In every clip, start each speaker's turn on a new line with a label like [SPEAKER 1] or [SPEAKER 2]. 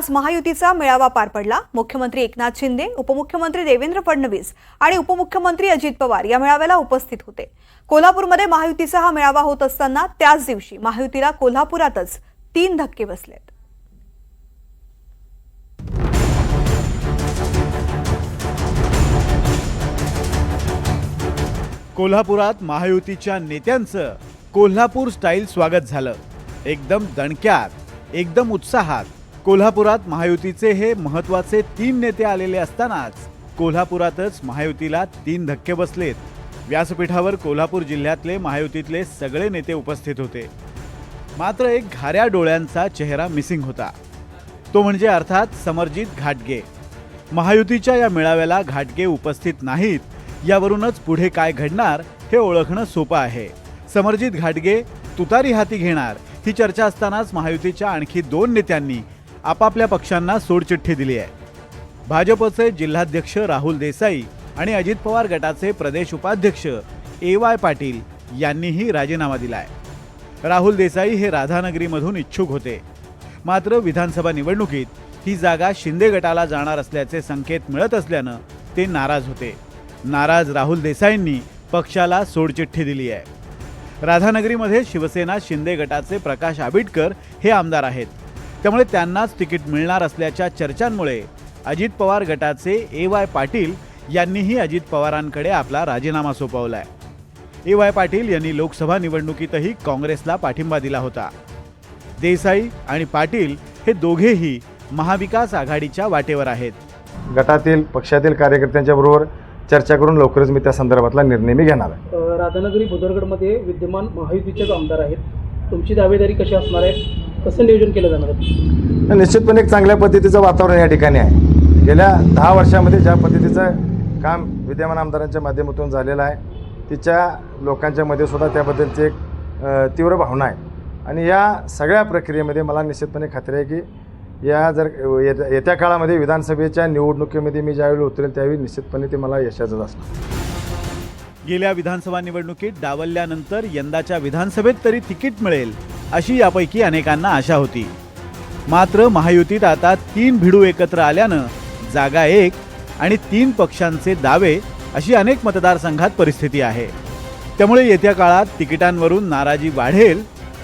[SPEAKER 1] आज महायुतीचा मेळावा पार पडला. मुख्यमंत्री एकनाथ शिंदे उपमुख्यमंत्री देवेंद्र फडणवीस आणि उपमुख्यमंत्री अजित पवार या मेळाव्याला उपस्थित होते. कोल्हापूरमध्ये महायुतीचा हा मेळावा होत असताना त्याच दिवशी महायुतीला कोल्हापुरातच तीन धक्के बसलेत.
[SPEAKER 2] कोल्हापुरात महायुतीच्या नेत्यांचं कोल्हापूर स्टाईल स्वागत झालं. एकदम दणक्यात एकदम उत्साहात कोल्हापुरात महायुतीचे हे महत्त्वाचे तीन नेते आलेले असतानाच कोल्हापुरातच महायुतीला तीन धक्के बसलेत. व्यासपीठावर कोल्हापूर जिल्ह्यातले महायुतीतले सगळे नेते उपस्थित होते. मात्र एक घाऱ्या डोळ्यांचा चेहरा मिसिंग होता. तो म्हणजे अर्थात समरजित घाटगे. महायुतीच्या या मेळाव्याला घाटगे उपस्थित नाहीत यावरूनच पुढे काय घडणार हे ओळखणं सोपं आहे. समरजित घाटगे तुतारी हाती घेणार ही चर्चा असतानाच महायुतीच्या आणखी दोन नेत्यांनी आपापल्या पक्षांना सोडचिठ्ठी दिली आहे. भाजपचे जिल्हाध्यक्ष राहुल देसाई आणि अजित पवार गटाचे प्रदेश उपाध्यक्ष ए वाय पाटील यांनीही राजीनामा दिलाय. राहुल देसाई हे राधानगरीमधून इच्छुक होते. मात्र विधानसभा निवडणुकीत ही जागा शिंदे गटाला जाणार असल्याचे संकेत मिळत असल्यानं ते नाराज होते. नाराज राहुल देसाईंनी पक्षाला सोडचिठ्ठी दिली आहे. राधानगरीमध्ये शिवसेना शिंदे गटाचे प्रकाश आबिटकर हे आमदार आहेत. त्यामुळे त्यांनाच तिकीट मिळणार असल्याच्या चर्चांमुळे अजित पवार गटाचे ए वाय पाटील यांनीही अजित पवारांकडे आपला राजीनामा सोपवलाय. ए वाय पाटील यांनी लोकसभा निवडणुकीतही काँग्रेसला पाठिंबा दिला होता. देसाई आणि पाटील हे दोघेही महाविकास आघाडीच्या वाटेवर आहेत.
[SPEAKER 3] गटातील पक्षातील कार्यकर्त्यांच्या बरोबर चर्चा करून लवकरच मी त्या संदर्भातला निर्णय मी घेणार आहे.
[SPEAKER 4] राधानगरी बुदरगडमध्ये विद्यमान महायुतीचेच आमदार आहेत. तुमची दावेदारी कशी असणार आहे? कसं नियोजन केलं जाणार आहे?
[SPEAKER 3] निश्चितपणे एक चांगल्या पद्धतीचं वातावरण या ठिकाणी आहे. गेल्या दहा वर्षामध्ये ज्या पद्धतीचं काम विद्यमान आमदारांच्या माध्यमातून झालेलं आहे तिच्या लोकांच्या मध्ये सुद्धा त्याबद्दलची एक तीव्र भावना आहे. आणि या सगळ्या प्रक्रियेमध्ये मला निश्चितपणे खात्री आहे की या जर येत्या येत्या काळामध्ये विधानसभेच्या निवडणुकीमध्ये मी ज्यावेळी उतरेल त्यावेळी निश्चितपणे ते मला यशाचंच असणार.
[SPEAKER 2] गेल्या विधानसभा निवडणुकीत डावलल्यानंतर यंदाच्या विधानसभेत तरी तिकीट मिळेल. अशी यापैकी अनेकांना आशा होती. मात्र महायुतीत आता तीन भिडू एकत्र आल्यानं जागा एक आणि तीन पक्षांचे दावे अशी अनेक मतदारसंघात परिस्थिती आहे. त्यामुळे येत्या काळात तिकिटांवरून नाराजी वाढेल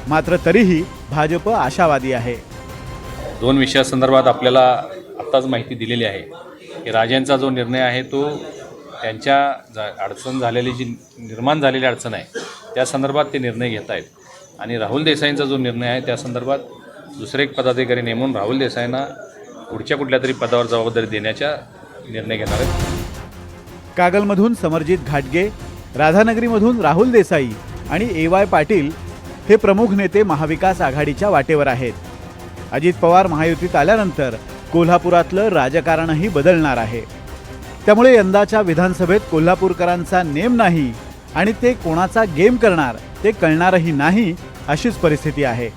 [SPEAKER 2] मात्र तरीही भाजप आशावादी आहे.
[SPEAKER 5] दोन विषयासंदर्भात आपल्याला आत्ताच माहिती दिलेली आहे की राजांचा जो निर्णय आहे तो त्यांच्या जा अडचण झालेली जी निर्माण झालेली अडचण आहे त्या संदर्भात ते निर्णय घेत आहेत आणि राहुल देसाईंचा जो निर्णय आहे त्या संदर्भात दुसरे एक पदाधिकारी नेमून राहुल देसाईंना पुढच्या कुठल्या तरी पदावर जबाबदारी देण्याचा निर्णय घेणार आहेत.
[SPEAKER 2] कागलमधून समरजित घाटगे राधानगरीमधून राहुल देसाई आणि ए वाय पाटील हे प्रमुख नेते महाविकास आघाडीच्या वाटेवर आहेत. अजित पवार महायुतीत आल्यानंतर कोल्हापुरातलं राजकारणही बदलणार आहे. त्यामुळे यंदाच्या विधानसभेत कोल्हापूरकरांचा नेम नाही आणि ते कोणाचा गेम करणार ते कळणारही नाही अशीच परिस्थिती आहे.